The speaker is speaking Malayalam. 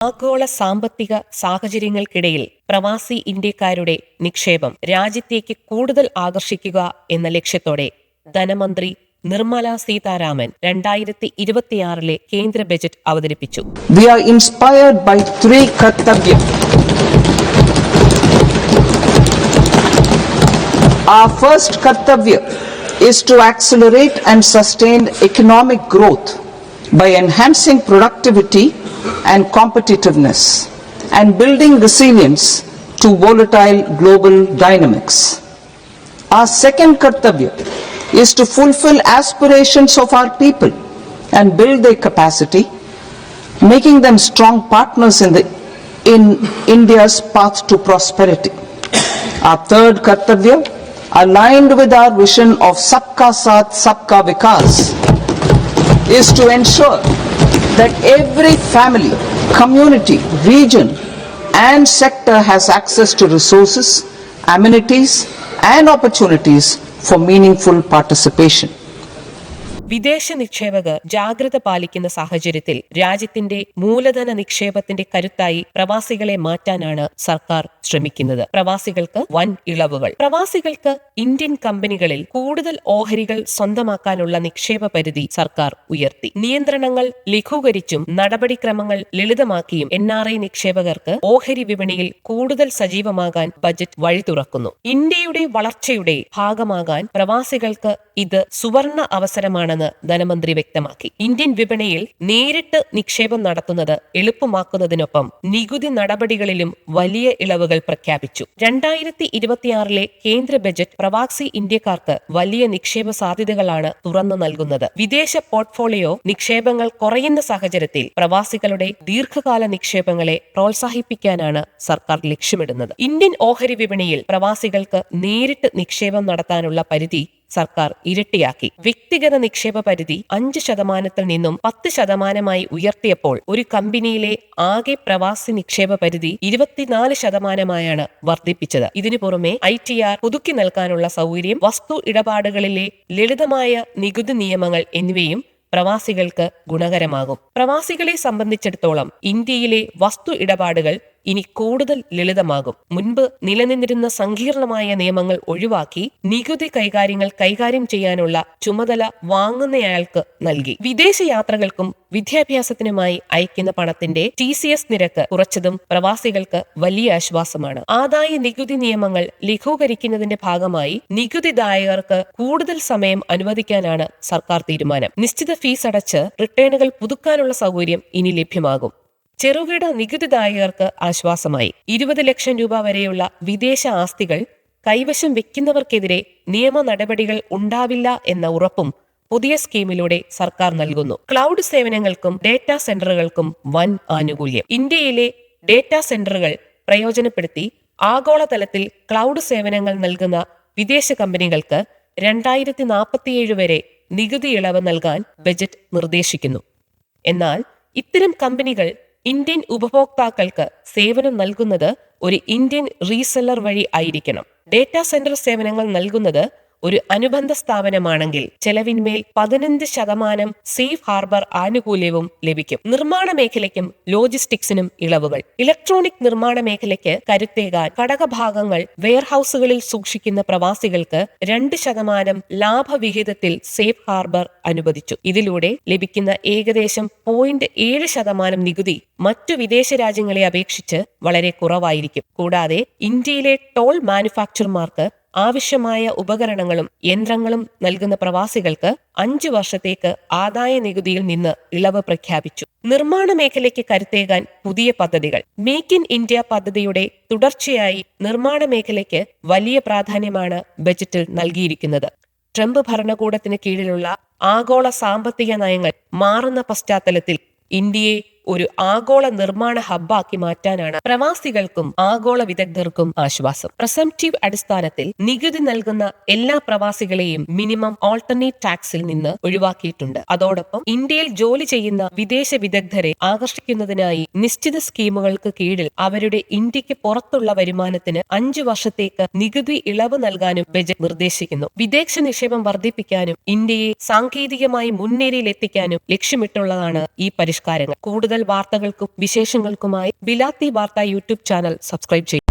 ആഗോള സാമ്പത്തിക സാഹചര്യങ്ങൾക്കിടയിൽ പ്രവാസി ഇന്ത്യക്കാരുടെ നിക്ഷേപം രാജ്യത്തേക്ക് കൂടുതൽ ആകർഷിക്കുക എന്ന ലക്ഷ്യത്തോടെ ധനമന്ത്രി നിർമ്മല സീതാരാമൻ രണ്ടായിരത്തി ഇരുപത്തിയാറിലെ കേന്ദ്ര ബജറ്റ് അവതരിപ്പിച്ചു. We are inspired by three കർത്തവ്യം. Our first kartavya is to accelerate and sustain economic growth by enhancing productivity and competitiveness and building resilience to volatile global dynamics. Our second kartavya is to fulfill aspirations of our people and build their capacity making them strong partners in, the, in India's path to prosperity. Our third Kartavya, aligned with our vision of Sabka Saath, Sabka Vikas, is to ensure that every family, community, region, and sector has access to resources, amenities, and opportunities for meaningful participation. വിദേശ നിക്ഷേപകർ ജാഗ്രത പാലിക്കുന്ന സാഹചര്യത്തിൽ രാജ്യത്തിന്റെ മൂലധന നിക്ഷേപത്തിന്റെ കരുത്തായി പ്രവാസികളെ മാറ്റാനാണ് സർക്കാർ ശ്രമിക്കുന്നത്. പ്രവാസികൾക്ക് വൻ ഇളവുകൾ. പ്രവാസികൾക്ക് ഇന്ത്യൻ കമ്പനികളിൽ കൂടുതൽ ഓഹരികൾ സ്വന്തമാക്കാനുള്ള നിക്ഷേപ പരിധി സർക്കാർ ഉയർത്തി. നിയന്ത്രണങ്ങൾ ലഘൂകരിച്ചും നടപടിക്രമങ്ങൾ ലളിതമാക്കിയും എൻ ആർ ഐ നിക്ഷേപകർക്ക് ഓഹരി വിപണിയിൽ കൂടുതൽ സജീവമാകാൻ ബജറ്റ് വഴി തുറക്കുന്നു. ഇന്ത്യയുടെ വളർച്ചയുടെ ഭാഗമാകാൻ പ്രവാസികൾക്ക് ഇത് സുവർണ അവസരമാണെന്ന് ധനമന്ത്രി വ്യക്തമാക്കി. ഇന്ത്യൻ വിപണിയിൽ നേരിട്ട് നിക്ഷേപം നടത്തുന്നത് എളുപ്പമാക്കുന്നതിനൊപ്പം നികുതി നടപടികളിലും വലിയ ഇളവുകൾ പ്രഖ്യാപിച്ചു. രണ്ടായിരത്തി ഇരുപത്തിയാറിലെ കേന്ദ്ര ബജറ്റ് പ്രവാസി ഇന്ത്യക്കാർക്ക് വലിയ നിക്ഷേപ സാധ്യതകളാണ് തുറന്നു നൽകുന്നത്. വിദേശ പോർട്ട്ഫോളിയോ നിക്ഷേപങ്ങൾ കുറയുന്ന സാഹചര്യത്തിൽ പ്രവാസികളുടെ ദീർഘകാല നിക്ഷേപങ്ങളെ പ്രോത്സാഹിപ്പിക്കാനാണ് സർക്കാർ ലക്ഷ്യമിടുന്നത്. ഇന്ത്യൻ ഓഹരി വിപണിയിൽ പ്രവാസികൾക്ക് നേരിട്ട് നിക്ഷേപം നടത്താനുള്ള പരിധി സർക്കാർ ഇരട്ടിയാക്കി. വ്യക്തിഗത നിക്ഷേപ പരിധി അഞ്ച് ശതമാനത്തിൽ നിന്നും പത്ത് ശതമാനമായി ഉയർത്തിയപ്പോൾ ഒരു കമ്പനിയിലെ ആകെ പ്രവാസി നിക്ഷേപ പരിധി ഇരുപത്തിനാല് ശതമാനമായാണ് വർദ്ധിപ്പിച്ചത്. ഇതിനു പുറമെ ഐ ടി ആർ പുതുക്കി നൽകാനുള്ള സൗകര്യം വസ്തു ഇടപാടുകളിലെ ലളിതമായ നികുതി നിയമങ്ങൾ എന്നിവയും പ്രവാസികൾക്ക് ഗുണകരമാകും. പ്രവാസികളെ സംബന്ധിച്ചിടത്തോളം ഇന്ത്യയിലെ വസ്തു ഇടപാടുകൾ ഇനി കൂടുതൽ ലളിതമാകും. മുൻപ് നിലനിന്നിരുന്ന സങ്കീർണമായ നിയമങ്ങൾ ഒഴിവാക്കി നികുതി കൈകാര്യങ്ങൾ കൈകാര്യം ചെയ്യാനുള്ള ചുമതല വാങ്ങുന്നയാൾക്ക് നൽകി. വിദേശ യാത്രകൾക്കും വിദ്യാഭ്യാസത്തിനുമായി അയക്കുന്ന പണത്തിന്റെ ടി സി എസ് നിരക്ക് കുറച്ചതും പ്രവാസികൾക്ക് വലിയ ആശ്വാസമാണ്. ആദായ നികുതി നിയമങ്ങൾ ലഘൂകരിക്കുന്നതിന്റെ ഭാഗമായി നികുതിദായകർക്ക് കൂടുതൽ സമയം അനുവദിക്കാനാണ് സർക്കാർ തീരുമാനം. നിശ്ചിത ഫീസ് അടച്ച് റിട്ടേണുകൾ പുതുക്കാനുള്ള സൗകര്യം ഇനി ലഭ്യമാകും. ചെറുകിട നികുതിദായകർക്ക് ആശ്വാസമായി. ഇരുപത് ലക്ഷം രൂപ വരെയുള്ള വിദേശ ആസ്തികൾ കൈവശം വെക്കുന്നവർക്കെതിരെ നിയമ നടപടികൾ ഉണ്ടാവില്ല എന്ന ഉറപ്പും പുതിയ സ്കീമിലൂടെ സർക്കാർ നൽകുന്നു. ക്ലൗഡ് സേവനങ്ങൾക്കും ഡേറ്റാ സെന്ററുകൾക്കും വൻ ആനുകൂല്യം. ഇന്ത്യയിലെ ഡേറ്റാ സെന്ററുകൾ പ്രയോജനപ്പെടുത്തി ആഗോളതലത്തിൽ ക്ലൗഡ് സേവനങ്ങൾ നൽകുന്ന വിദേശ കമ്പനികൾക്ക് രണ്ടായിരത്തി നാൽപ്പത്തിയേഴ് വരെ നികുതി ഇളവ് നൽകാൻ ബജറ്റ് നിർദ്ദേശിക്കുന്നു. എന്നാൽ ഇത്തരം കമ്പനികൾ ഇന്ത്യൻ ഉപഭോക്താക്കൾക്ക് സേവനം നൽകുന്നത് ഒരു ഇന്ത്യൻ റീസെല്ലർ വഴി ആയിരിക്കണം. ഡേറ്റാ സെന്റർ സേവനങ്ങൾ നൽകുന്നത് ഒരു അനുബന്ധ സ്ഥാപനമാണെങ്കിൽ ചെലവിന്മേൽ പതിനഞ്ച് ശതമാനം സേഫ് ഹാർബർ ആനുകൂല്യവും ലഭിക്കും. നിർമ്മാണ മേഖലയ്ക്കും ലോജിസ്റ്റിക്സിനും ഇളവുകൾ. ഇലക്ട്രോണിക് നിർമ്മാണ മേഖലയ്ക്ക് കരുത്തേകാൻ ഘടകഭാഗങ്ങൾ വെയർഹൌസുകളിൽ സൂക്ഷിക്കുന്ന പ്രവാസികൾക്ക് രണ്ട് ശതമാനം ലാഭവിഹിതത്തിൽ സേഫ് ഹാർബർ അനുവദിച്ചു. ഇതിലൂടെ ലഭിക്കുന്ന ഏകദേശം പോയിന്റ് ഏഴ് ശതമാനം നികുതി മറ്റു വിദേശ രാജ്യങ്ങളെ അപേക്ഷിച്ച് വളരെ കുറവായിരിക്കും. കൂടാതെ ഇന്ത്യയിലെ ടോൾ മാനുഫാക്ചർമാർക്ക് ആവശ്യമായ ഉപകരണങ്ങളും യന്ത്രങ്ങളും നൽകുന്ന പ്രവാസികൾക്ക് അഞ്ചു വർഷത്തേക്ക് ആദായ നികുതിയിൽ നിന്ന് ഇളവ് പ്രഖ്യാപിച്ചു. നിർമ്മാണ മേഖലയ്ക്ക് കരുത്തേകാൻ പുതിയ പദ്ധതികൾ. മേക്ക് ഇൻ ഇന്ത്യ പദ്ധതിയുടെ തുടർച്ചയായി നിർമ്മാണ മേഖലയ്ക്ക് വലിയ പ്രാധാന്യമാണ് ബജറ്റിൽ നൽകിയിരിക്കുന്നത്. ട്രംപ് ഭരണകൂടത്തിന് കീഴിലുള്ള ആഗോള സാമ്പത്തിക നയങ്ങൾ മാറുന്ന പശ്ചാത്തലത്തിൽ ഇന്ത്യയെ ഒരു ആഗോള നിർമ്മാണ ഹബ്ബാക്കി മാറ്റാനാണ് പ്രവാസികൾക്കും ആഗോള വിദഗ്ധർക്കും ആശ്വാസം. പ്രസംറ്റീവ് അടിസ്ഥാനത്തിൽ നികുതി നൽകുന്ന എല്ലാ പ്രവാസികളെയും മിനിമം ഓൾട്ടർനേറ്റ് ടാക്സിൽ നിന്ന് ഒഴിവാക്കിയിട്ടുണ്ട്. അതോടൊപ്പം ഇന്ത്യയിൽ ജോലി ചെയ്യുന്ന വിദേശ വിദഗ്ധരെ ആകർഷിക്കുന്നതിനായി നിശ്ചിത സ്കീമുകൾക്ക് കീഴിൽ അവരുടെ ഇന്ത്യയ്ക്ക് പുറത്തുള്ള വരുമാനത്തിന് അഞ്ചു വർഷത്തേക്ക് നികുതി ഇളവ് നൽകാനും ബജറ്റ് നിർദ്ദേശിക്കുന്നു. വിദേശ നിക്ഷേപം വർദ്ധിപ്പിക്കാനും ഇന്ത്യയെ സാങ്കേതികമായി മുൻനിരയിലെത്തിക്കാനും ലക്ഷ്യമിട്ടുള്ളതാണ് ഈ പരിഷ്കാരങ്ങൾ. കൂടുതൽ വാർത്തകൾക്കും വിശേഷങ്ങൾക്കുമായി ബിലാത്തി വാർത്ത യൂട്യൂബ് ചാനൽ സബ്സ്ക്രൈബ് ചെയ്യും.